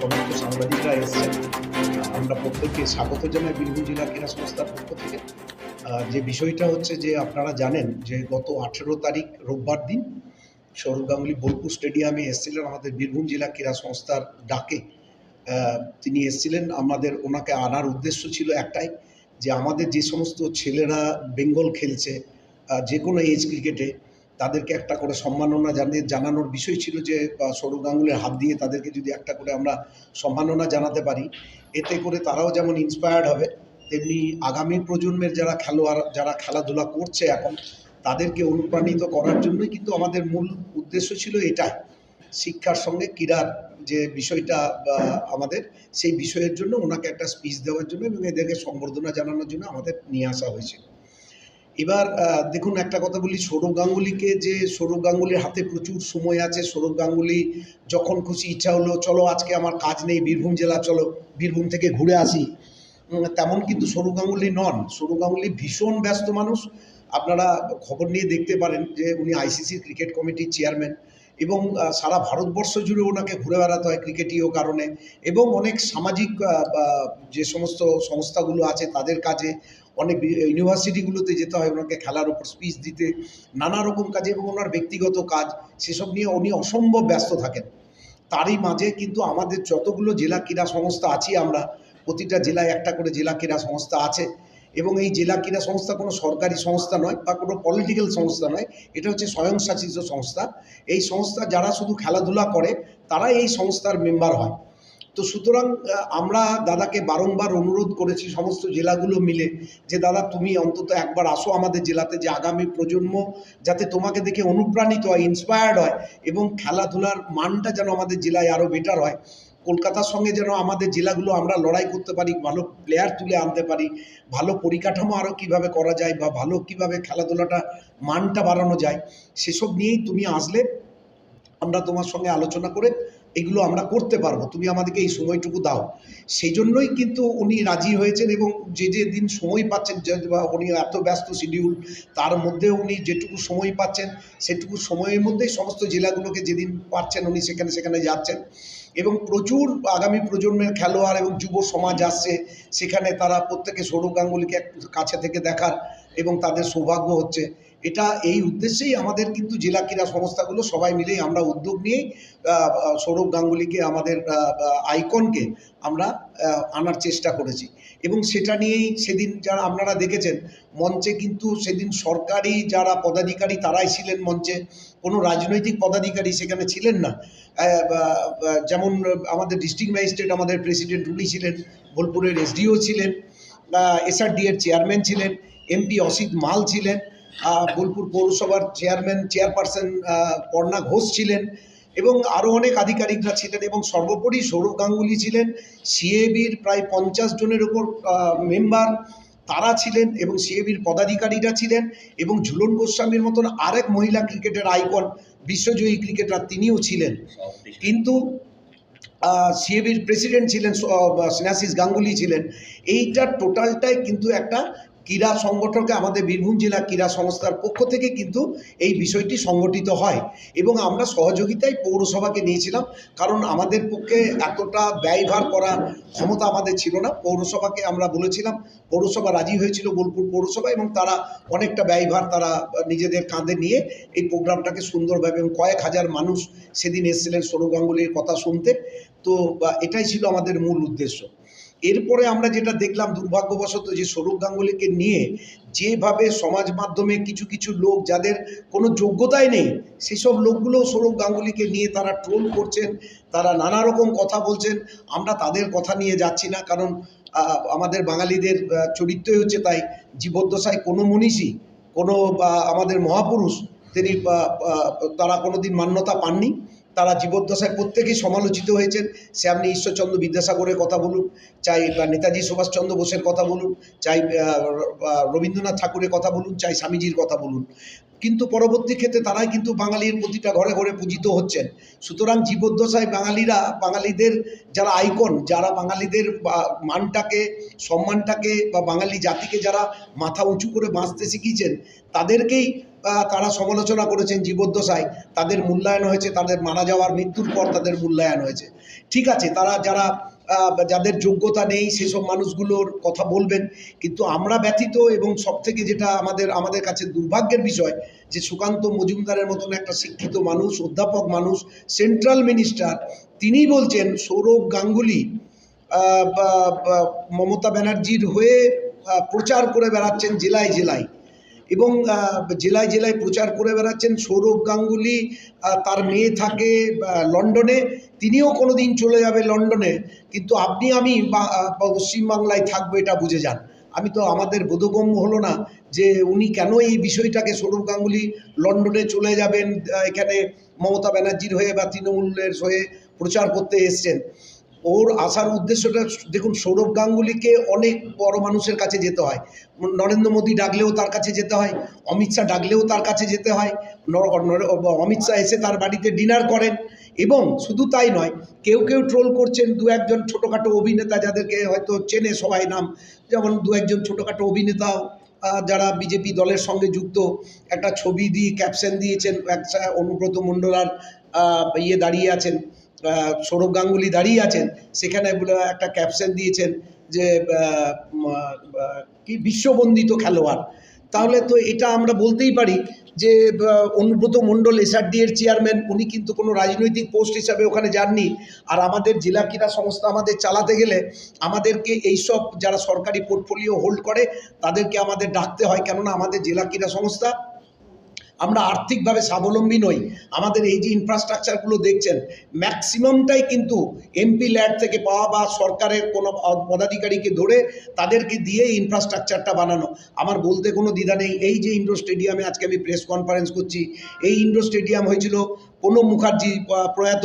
সমস্ত সাংবাদিকরা এসেছেন আমরা প্রত্যেককে স্বাগত জানাই বীরভূম জেলা ক্রীড়া সংস্থার পক্ষ থেকে যে বিষয়টা হচ্ছে যে আপনারা জানেন যে গত আঠেরো তারিখ রোববার দিন সৌরভ গাঙ্গুলি বোলপুর স্টেডিয়ামে এসেছিলেন আমাদের বীরভূম জেলা ক্রীড়া সংস্থার ডাকে তিনি এসেছিলেন আমাদের ওনাকে আনার উদ্দেশ্য ছিল একটাই যে আমাদের যে সমস্ত ছেলেরা বেঙ্গল খেলছে যে কোনো এজ ক্রিকেটে তাদেরকে একটা করে সম্মাননা জানিয়ে, জানানোর বিষয় ছিল যে সৌরভ গাঙ্গুলির হাত দিয়ে তাদেরকে যদি একটা করে আমরা সম্মাননা জানাতে পারি, এতে করে তারাও যেমন ইন্সপায়ার্ড হবে, তেমনি আগামী প্রজন্মের যারা খেলোয়াড়, যারা খেলাধুলা করছে এখন, তাদেরকে অনুপ্রাণিত করার জন্যই কিন্তু আমাদের মূল উদ্দেশ্য ছিল এটাই। শিক্ষার সঙ্গে ক্রীড়ার যে বিষয়টা আমাদের, সেই বিষয়ের জন্য ওনাকে একটা স্পিচ দেওয়ার জন্য এবং এদেরকে সম্বর্ধনা জানানোর জন্য আমাদের নিয়ে আসা হয়েছিল। এবার দেখুন, একটা কথা বলি, সৌরভ গাঙ্গুলিকে যে সৌরভ গাঙ্গুলির হাতে প্রচুর সময় আছে, সৌরভ গাঙ্গুলি যখন খুশি ইচ্ছা হলো, চলো, আজকে আমার কাজ নেই, বীরভূম জেলা, চলো, বীরভূম থেকে ঘুরে আসি। তেমন কিন্তু সৌরভ গাঙ্গুলি নন। সৌরভ গাঙ্গুলি ভীষণ ব্যস্ত মানুষ। আপনারা খবর নিয়ে দেখতে পারেন যে উনি আইসিসি ক্রিকেট কমিটির চেয়ারম্যান এবং সারা ভারতবর্ষ জুড়ে ওনাকে ঘুরে বেড়াতে হয় ক্রিকেটীয় কারণে এবং অনেক সামাজিক যে সমস্ত সংস্থাগুলো আছে তাদের কাজে অনেক ইউনিভার্সিটিগুলোতে যেতে হয় ওনাকে খেলার ওপর স্পিচ দিতে, নানা রকম কাজে এবং ওনার ব্যক্তিগত কাজ, সেসব নিয়ে উনি অসম্ভব ব্যস্ত থাকেন। তারই মাঝে কিন্তু আমাদের যতগুলো জেলা ক্রীড়া সংস্থা আছি আমরা, প্রতিটা জেলায় একটা করে জেলা ক্রীড়া সংস্থা আছে এবং এই জেলা ক্রীড়া সংস্থা কোনো সরকারি সংস্থা নয় বা কোনো পলিটিক্যাল সংস্থা নয়, এটা হচ্ছে স্বয়ংশাসিত সংস্থা। এই সংস্থা যারা শুধু খেলাধুলা করে, তারাই এই সংস্থার মেম্বার হয়। তো সুতরাং আমরা দাদাকে বারংবার অনুরোধ করেছি সমস্ত জেলাগুলো মিলে যে, দাদা, তুমি অন্তত একবার আসো আমাদের জেলাতে যে আগামী প্রজন্ম যাতে তোমাকে দেখে অনুপ্রাণিত হয় ইন্সপায়ার্ড হয় এবং খেলাধুলার মানটা যেন আমাদের জেলায় আরও বেটার হয়। কলকাতার সঙ্গে যেন আমাদের জেলাগুলো আমরা লড়াই করতে পারি, ভালো প্লেয়ার তুলে আনতে পারি, ভালো পরিকাঠামো আরও কীভাবে করা যায় বা ভালো কীভাবে খেলাধুলাটা মানটা বাড়ানো যায়, সেসব নিয়েই তুমি আসলে আমরা তোমার সঙ্গে আলোচনা করে এগুলো আমরা করতে পারব। তুমি আমাদেরকে এই সময়টুকু দাও। সেই জন্যই কিন্তু উনি রাজি হয়েছেন এবং যে যে দিন সময় পাচ্ছেন, যে বা উনি এত ব্যস্ত শিডিউল তার মধ্যে উনি যেটুকু সময় পাচ্ছেন, সেটুকু সময়ের মধ্যেই সমস্ত জেলাগুলোকে যেদিন পাচ্ছেন উনি সেখানে সেখানে যাচ্ছেন। এবং প্রচুর আগামী প্রজন্মের খেলোয়াড় এবং যুব সমাজ আসছে, সেখানে তারা প্রত্যেকে সৌরভ গাঙ্গুলিকে কাছে থেকে দেখার এবং তাদের সৌভাগ্য হচ্ছে। এটা এই উদ্দেশ্যেই আমাদের কিন্তু জেলা ক্রীড়া সংস্থাগুলো সবাই মিলেই আমরা উদ্যোগ নিয়েই সৌরভ গাঙ্গুলিকে আমাদের আইকনকে আমরা আনার চেষ্টা করেছি। এবং সেটা নিয়েই সেদিন যারা আপনারা দেখেছেন, মঞ্চে কিন্তু সেদিন সরকারি যারা পদাধিকারী তারাই ছিলেন মঞ্চে। কোনো রাজনৈতিক পদাধিকারী সেখানে ছিলেন না। যেমন আমাদের ডিস্ট্রিক্ট ম্যাজিস্ট্রেট আমাদের প্রেসিডেন্ট উনি ছিলেন, বোলপুরের এসডিও ছিলেন এসআরডি এর চেয়ারম্যান ছিলেন, এমপি অসিত মাল ছিলেন বোলপুর পৌরসভার চেয়ারম্যান, চেয়ারপারসন পর্ণা ঘোষ ছিলেন এবং আরও অনেক আধিকারিকরা ছিলেন এবং সর্বোপরি সৌরভ গাঙ্গুলি ছিলেন। সিএবির প্রায় পঞ্চাশ জনের ওপর মেম্বার তারা ছিলেন এবং সিএবির পদাধিকারীরা ছিলেন এবং ঝুলন গোস্বামীর মতন আরেক মহিলা ক্রিকেটের আইকন, বিশ্বজয়ী ক্রিকেটার তিনিও ছিলেন। কিন্তু সিএবির প্রেসিডেন্ট ছিলেন স্নেহাশিস গাঙ্গুলি ছিলেন। এইটার টোটালটাই কিন্তু একটা ক্রীড়া সংগঠনকে আমাদের বীরভূম জেলা ক্রীড়া সংস্থার পক্ষ থেকে কিন্তু এই বিষয়টি সংগঠিত হয়। এবং আমরা সহযোগিতায় পৌরসভাকে নিয়েছিলাম, কারণ আমাদের পক্ষে এতটা ব্যয়ভার করার ক্ষমতা আমাদের ছিল না। পৌরসভাকে আমরা বলেছিলাম, পৌরসভা রাজি হয়েছিল বোলপুর পৌরসভা এবং তারা অনেকটা ব্যয়ভার তারা নিজেদের কাঁধে নিয়ে এই প্রোগ্রামটাকে সুন্দরভাবে এবং কয়েক হাজার মানুষ সেদিন এসেছিলেন সৌরভ গাঙ্গুলির কথা শুনতে। তো এটাই ছিল আমাদের মূল উদ্দেশ্য। এরপরে আমরা যেটা দেখলাম দুর্ভাগ্যবশত যে সৌরভ গাঙ্গুলিকে নিয়ে যেভাবে সমাজ মাধ্যমে কিছু কিছু লোক যাদের কোনো যোগ্যতাই নেই, সেসব লোকগুলো সৌরভ গাঙ্গুলিকে নিয়ে তারা ট্রোল করছেন, তারা নানা রকম কথা বলছেন। আমরা তাদের কথা নিয়ে যাচ্ছি না, কারণ আমাদের বাঙালিদের চরিত্রই হচ্ছে তাই। জীবদ্দশায় কোনো মনীষী, কোনো আমাদের মহাপুরুষ, তিনি তারা কোনোদিন মান্যতা পাননি। তারা জীবদ্দশায় প্রত্যেকেই সমালোচিত হয়েছেন। সে আপনি ঈশ্বরচন্দ্র বিদ্যাসাগরের কথা বলুন, চাই নেতাজি সুভাষচন্দ্র বোসের কথা বলুন, চাই রবীন্দ্রনাথ ঠাকুরের কথা বলুন, চাই স্বামীজির কথা বলুন। কিন্তু পরবর্তী ক্ষেত্রে তারাই কিন্তু বাঙালির প্রতিটা ঘরে ঘরে পূজিত হচ্ছেন। সুতরাং জীবদ্দশায় বাঙালিরা, বাঙালিদের যারা আইকন, যারা বাঙালিদের মানটাকে, সম্মানটাকে, বা বাঙালি জাতিকে যারা মাথা উঁচু করে বাঁচতে শিখিয়েছেন, তাদেরকেই তারা সমালোচনা করেছেন জীবদ্দশায়। তাদের মূল্যায়ন হয়েছে, তাদের মারা যাওয়ার মৃত্যুর পর তাদের মূল্যায়ন হয়েছে। ঠিক আছে, তারা যারা যাদের যোগ্যতা নেই, সেসব মানুষগুলোর কথা বলবেন। কিন্তু আমরা ব্যতীত এবং সব থেকে যেটা আমাদের আমাদের কাছে দুর্ভাগ্যের বিষয়, যে সুকান্ত মজুমদারের মতন একটা শিক্ষিত মানুষ, অধ্যাপক মানুষ, সেন্ট্রাল মিনিস্টার, তিনি বলছেন, সৌরভ গাঙ্গুলি মমতা ব্যানার্জির হয়ে প্রচার করে বেড়াচ্ছেন জেলায় জেলায়। এবং জেলায় জেলায় প্রচার করে বেড়াচ্ছেন সৌরভ গাঙ্গুলি তার মেয়ে থাকে লন্ডনে। তিনিও কোনো দিন চলে যাবে লন্ডনে। কিন্তু আপনি, আমি পশ্চিমবাংলায় থাকব এটা বুঝে যান। আমি তো, আমাদের বোধগম্য হলো না যে উনি কেন এই বিষয়টাকে সৌরভ গাঙ্গুলি লন্ডনে চলে যাবেন এখানে মমতা ব্যানার্জির হয়ে বা তৃণমূলের হয়ে প্রচার করতে এসছেন। ওর আসার উদ্দেশ্যটা দেখুন সৌরভ গাঙ্গুলিকে অনেক বড় মানুষের কাছে যেতে হয়। নরেন্দ্র মোদী ডাকলেও তার কাছে যেতে হয় অমিত শাহ ডাকলেও তার কাছে যেতে হয় অমিত শাহ এসে তার বাড়িতে ডিনার করেন এবং শুধু তাই নয় কেউ কেউ ট্রোল করছেন দু একজন ছোটোখাটো অভিনেতা যাদেরকে হয়তো চেনে সবাই নাম যেমন দু একজন ছোটোখাটো অভিনেতাও আহ, যারা বিজেপি দলের সঙ্গে যুক্ত একটা ছবি দিয়ে ক্যাপশন দিয়েছেন একটা অনুব্রত মণ্ডলার ইয়ে দাঁড়িয়ে আছেন। সৌরভ গাঙ্গুলি দাঁড়িয়ে আছেন, সেখানে একটা ক্যাপশন দিয়েছেন যে কি বিশ্ববন্দিত খেলোয়াড়। তাহলে তো এটা আমরা বলতেই পারি যে অনুব্রত মণ্ডল এসআরডি এর চেয়ারম্যান উনি কিন্তু কোনো রাজনৈতিক পোস্ট হিসাবে ওখানে যাননি। আর আমাদের জেলা ক্রীড়া সংস্থা আমাদের চালাতে গেলে আমাদেরকে এইসব যারা সরকারি পোর্টফোলিও হোল্ড করে, তাদেরকে আমাদের ডাকতে হয়। কেননা আমাদের জেলা ক্রীড়া সংস্থা আমরা আর্থিকভাবে স্বাবলম্বী নই। আমাদের এই যে ইনফ্রাস্ট্রাকচারগুলো দেখছেন ম্যাক্সিমামটাই কিন্তু এমপি ল্যাড থেকে পাওয়া বা সরকারের কোনো পদাধিকারীকে ধরে তাদেরকে দিয়ে ইনফ্রাস্ট্রাকচারটা বানানো। আমার বলতে কোনো দ্বিধা নেই। এই যে ইন্ডোর স্টেডিয়ামে আজকে আমি প্রেস কনফারেন্স করছি, এই ইন্ডোর স্টেডিয়াম হয়েছিল প্রণব মুখার্জি প্রয়াত